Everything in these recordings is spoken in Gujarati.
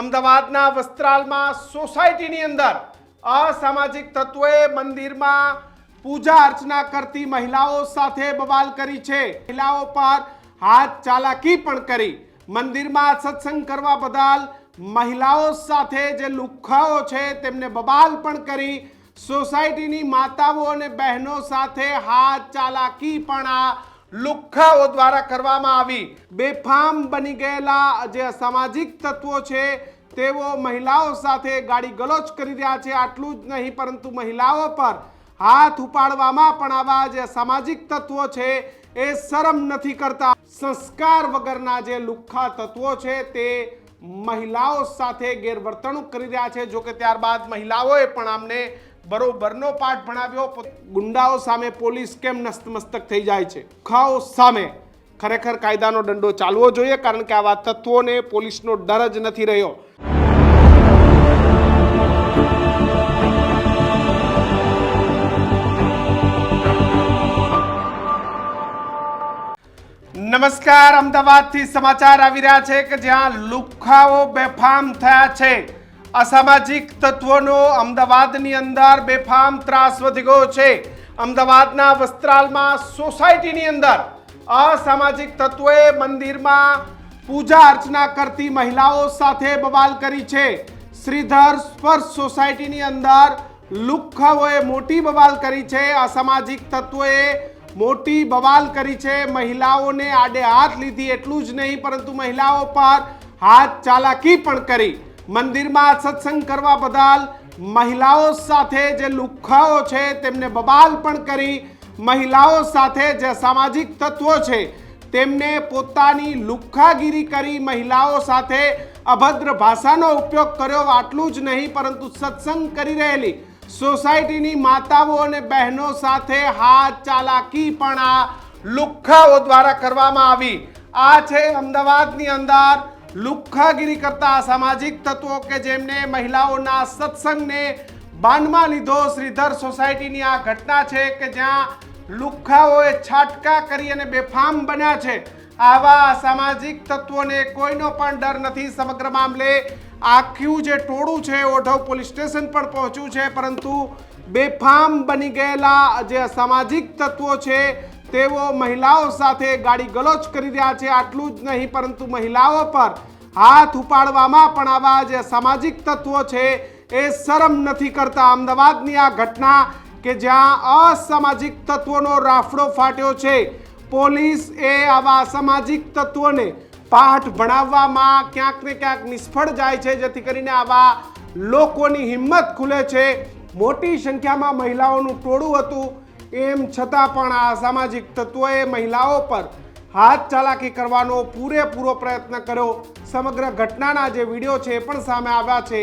અમદાવાદના વસ્ત્રાલમાં સોસાયટીની અંદર અસામાજિક તત્વોએ મંદિરમાં પૂજા અર્ચના કરતી મહિલાઓ સાથે બવાલ કરી છે. મહિલાઓ પર હાથ ચાલાકી પણ કરી. મંદિરમાં સત્સંગ કરવા બદલ મહિલાઓ સાથે જે લુખાઓ છે તેમને બબાલ પણ કરી. સોસાયટીની માતાઓ અને બહેનો સાથે હાથ ચાલાકી પણ આ લુખ્ખાઓ દ્વારા કરવામાં આવી. બેફામ બની ગયેલા જે સામાજિક તત્વો છે, તેઓ મહિલાઓ સાથે ગાડી ગલોચ કરી રહ્યા છે. આટલું જ નહીં, પરંતુ મહિલાઓ પર હાથ ઉપાડવામાં પણ આવા જે સામાજિક તત્વો છે, એ શરમ નથી કરતા. સંસ્કાર વગરના જે લુખ્ખા તત્વો છે, તે મહિલાઓ સાથે ગેરવર્તણૂક કરી રહ્યા છે. જોકે ત્યારબાદ મહિલાઓએ પણ આમને બરોબરનો પાઠ ભણાવ્યો ગુંડાઓ સામે પોલીસ કેમ નસ્તમસ્તક થઈ જાય છે? ખાઓ સામે. ખરેખર કાયદાનો દંડો ચાલવો જોઈએ કારણ કે આવા તત્વોને પોલીસનો ડર જ નથી રહ્યો. નમસ્કાર. અમદાવાદથી સમાચાર આવી રહ્યા છે કે જ્યાં લુખ્ખાઓ બેફામ થયા છે. અસામાજિક તત્વોનો અમદાવાદની અંદર બેફામ ત્રાસ વધી ગયો છે. અમદાવાદના વસ્ત્રાલમાં સોસાયટીની અંદર અસામાજિક તત્વોએ મંદિરમાં પૂજા અર્ચના કરતી મહિલાઓ સાથે બવાલ કરી છે. શ્રીધર સ્પર્શ સોસાયટીની અંદર લુખ્ખાઓએ મોટી બવાલ કરી છે. અસામાજિક તત્વોએ મોટી બવાલ કરી છે. મહિલાઓને આડે હાથ લીધી એટલું જ નહીં, પરંતુ મહિલાઓ પર હાથ ચાલાકી પણ કરી. મંદિરમાં સત્સંગ કરવા બદલ મહિલાઓ સાથે જે લુખાઓ છે તેમને બબાલ પણ કરી, મહિલાઓ સાથે જે સામાજિક તત્વો છે તેમને પોતાની લુખ્ખાગીરી કરી, મહિલાઓ સાથે અભદ્ર ભાષાનો ઉપયોગ કર્યો, આટલું જ નહીં, પરંતુ સત્સંગ કરી રહેલી. સોસાયટીની માતાઓ અને બહેનો સાથે હાથ ચાલાકી પણ આ લુખ્ખાઓ દ્વારા કરવામાં આવી. આ છે અમદાવાદની અંદર લુખ્ખાગીરી કરતા સામાજિક તત્વો કે જેમને મહિલાઓના સત્સંગને બાનમાં લીધો શ્રીધર સોસાયટીની આ ઘટના છે કે જ્યાં લુખ્ખાઓએ છાટકા કરી અને બેફામ બન્યા છે. આવા સામાજિક તત્વોને કોઈનો પણ ડર નથી. સમગ્ર મામલે આખું જે ટોળું છે ઓઢવ પોલીસ સ્ટેશન પણ પહોંચ્યું છે, પરંતુ બેફામ બની ગયેલા જે સામાજિક તત્વો છે તેઓ મહિલાઓ સાથે ગાડી ગલોચ કરી રહ્યા છે, આટલું જ નહીં, પરંતુ મહિલાઓ પર હાથ ઉપાડવામાં પણ આવા જે સામાજિક તત્વો છે, એ શરમ નથી કરતા. અમદાવાદની આ ઘટના કે જ્યાં અસામાજિક તત્વોનો રાફડો ફાટ્યો છે, પોલીસ એ આવા સામાજિક તત્વોને પાઠ ભણાવવામાં ક્યાંક ને ક્યાંક નિષ્ફળ જાય છે, જેથી કરીને આવા લોકોની હિંમત ખુલે છે. મોટી સંખ્યામાં મહિલાઓનું ટોળું હતું. એમ છતાં પણ આ સામાજિક તત્વોએ મહિલાઓ પર હાથ ચાલાકી કરવાનો પૂરેપૂરો પ્રયત્ન કર્યો. સમગ્ર ઘટનાના જે વીડિયો છે એ પણ સામે આવ્યા છે.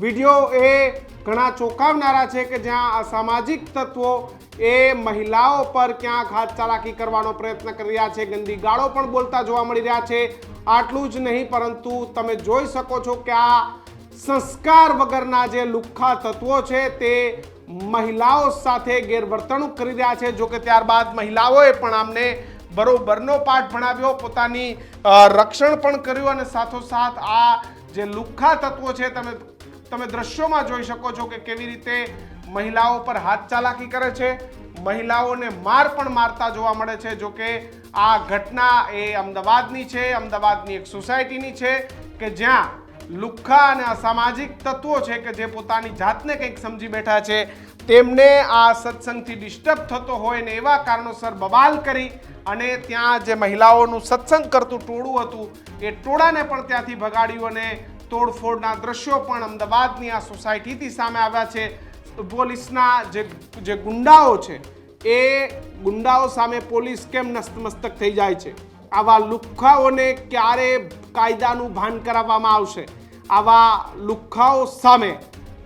વીડિયો એ ઘણા ચોંકાવનારા છે કે જ્યાં આ સામાજિક તત્વો એ મહિલાઓ પર ક્યાંક હાથ ચાલાકી કરવાનો પ્રયત્ન કરી રહ્યા છે. ગંદી ગાળો પણ બોલતા જોવા મળી રહ્યા છે. આટલું જ નહીં, પરંતુ તમે જોઈ શકો છો કે આ સંસ્કાર વગરના જે લુખ્ખા તત્વો છે તે મહિલાઓ સાથે ગેરવર્તણૂક કરી રહ્યા છે. જોકે ત્યારબાદ મહિલાઓએ પણ આમને બરોબરનો પાઠ ભણાવ્યો, પોતાની રક્ષણ પણ કર્યું અને સાથોસાથ આ જે લુખ્ખા તત્વો છે, તમે તમે દ્રશ્યોમાં જોઈ શકો છો કે કેવી રીતે મહિલાઓ પર હાથ ચાલાકી કરે છે. મહિલાઓને માર પણ મારતા જોવા મળે છે. જો કે આ ઘટના એ અમદાવાદની છે, અમદાવાદની એક સોસાયટીની છે કે જ્યાં લુખ્ખા અને અસામાજિક તત્વો છે કે જે પોતાની જાતને કંઈક સમજી બેઠા છે, તેમને આ સત્સંગથી ડિસ્ટર્બ થતો હોય ને એવા કારણોસર બબાલ કરી અને ત્યાં જે મહિલાઓનું સત્સંગ કરતું ટોળું હતું, એ ટોળાને પણ ત્યાંથી ભગાડ્યું અને તોડફોડના દ્રશ્યો પણ અમદાવાદની આ સોસાયટીથી સામે આવ્યા છે. પોલીસના જે જે ગુંડાઓ છે, એ ગુંડાઓ સામે પોલીસ કેમ નસ્તમસ્તક થઈ જાય છે? આવા લુખ્ખાઓને ક્યારે કાયદાનું ભાન કરાવવામાં આવશે? આવા લુખ્ખાઓ સામે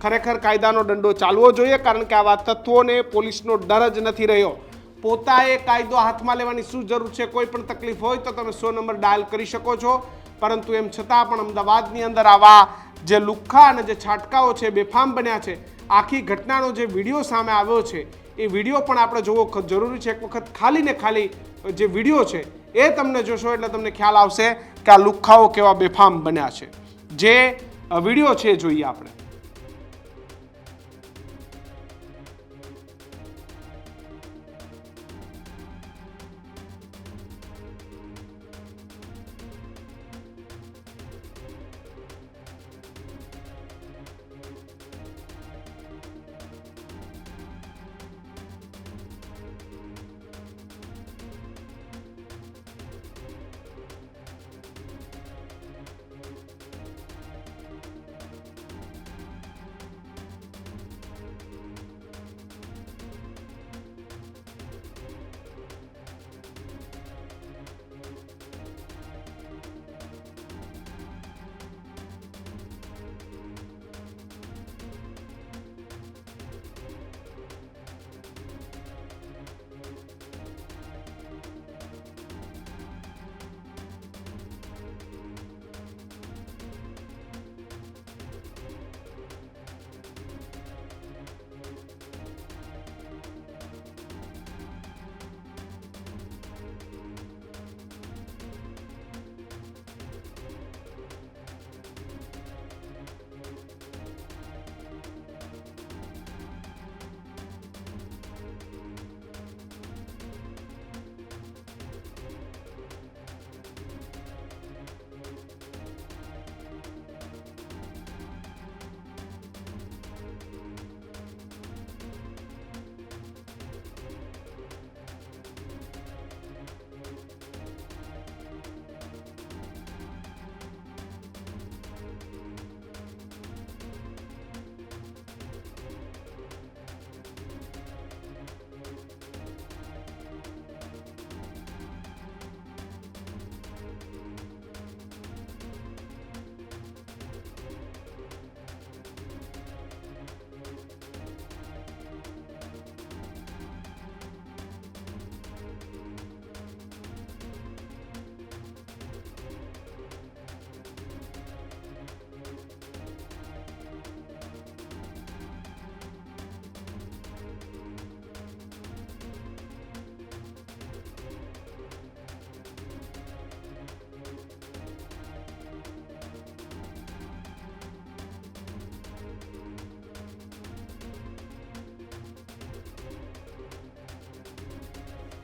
ખરેખર કાયદાનો દંડો ચાલવો જોઈએ, કારણ કે આવા તત્વોને પોલીસનો ડર જ નથી રહ્યો. પોતાએ કાયદો હાથમાં લેવાની શું જરૂર છે? કોઈ પણ તકલીફ હોય તો તમે સો નંબર ડાયલ કરી શકો છો. પરંતુ એમ છતાં પણ અમદાવાદની અંદર આવા જે લુખ્ખા અને જે છાટકાઓ છે, બેફામ બન્યા છે, આખી ઘટનાનો જે વીડિયો સામે આવ્યો છે એ વીડિયો પણ આપણે જોવો જરૂરી છે. એક વખત ખાલી ને ખાલી જે વીડિયો છે, એ તમને જોશો એટલે તમને ખ્યાલ આવશે કે આ લુખ્ખાઓ કેવા બેફામ બન્યા છે. જે વીડિયો છે જોઈએ આપણે.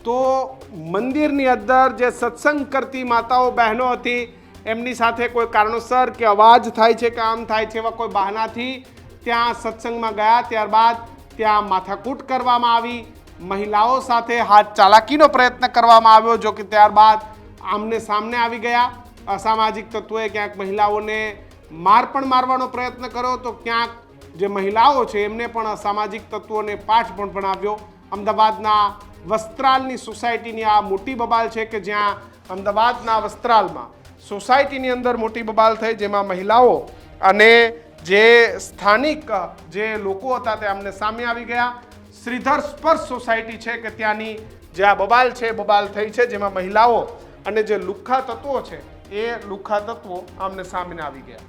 તો મંદિરની અંદર જે સત્સંગ કરતી માતાઓ બહેનો હતી, એમની સાથે કોઈ કારણોસર કે અવાજ થાય છે કે આમ થાય છે એવા કોઈ બહાનાથી ત્યાં સત્સંગમાં ગયા. ત્યારબાદ ત્યાં માથાકૂટ કરવામાં આવી. મહિલાઓ સાથે હાથ ચાલાકીનો પ્રયત્ન કરવામાં આવ્યો જો કે ત્યારબાદ આમને સામને આવી ગયા. અસામાજિક તત્વોએ ક્યાંક મહિલાઓને માર પણ મારવાનો પ્રયત્ન કર્યો તો ક્યાંક જે મહિલાઓ છે એમને પણ અસામાજિક તત્વોને પાઠ પણ ભણાવ્યો. અમદાવાદના વસ્ત્રાલની સોસાયટીની આ મોટી બબાલ છે કે જ્યાં અમદાવાદના વસ્ત્રાલમાં સોસાયટીની અંદર મોટી બબાલ થઈ, જેમાં મહિલાઓ અને જે સ્થાનિક જે લોકો હતા તે અમને સામે આવી ગયા. શ્રીધર સ્પર્શ સોસાયટી છે કે ત્યાંની જે આ બબાલ છે, બબાલ થઈ છે, જેમાં મહિલાઓ અને જે લુખ્ખા તત્વો છે, એ લુખ્ખા તત્વો અમને સામે આવી ગયા.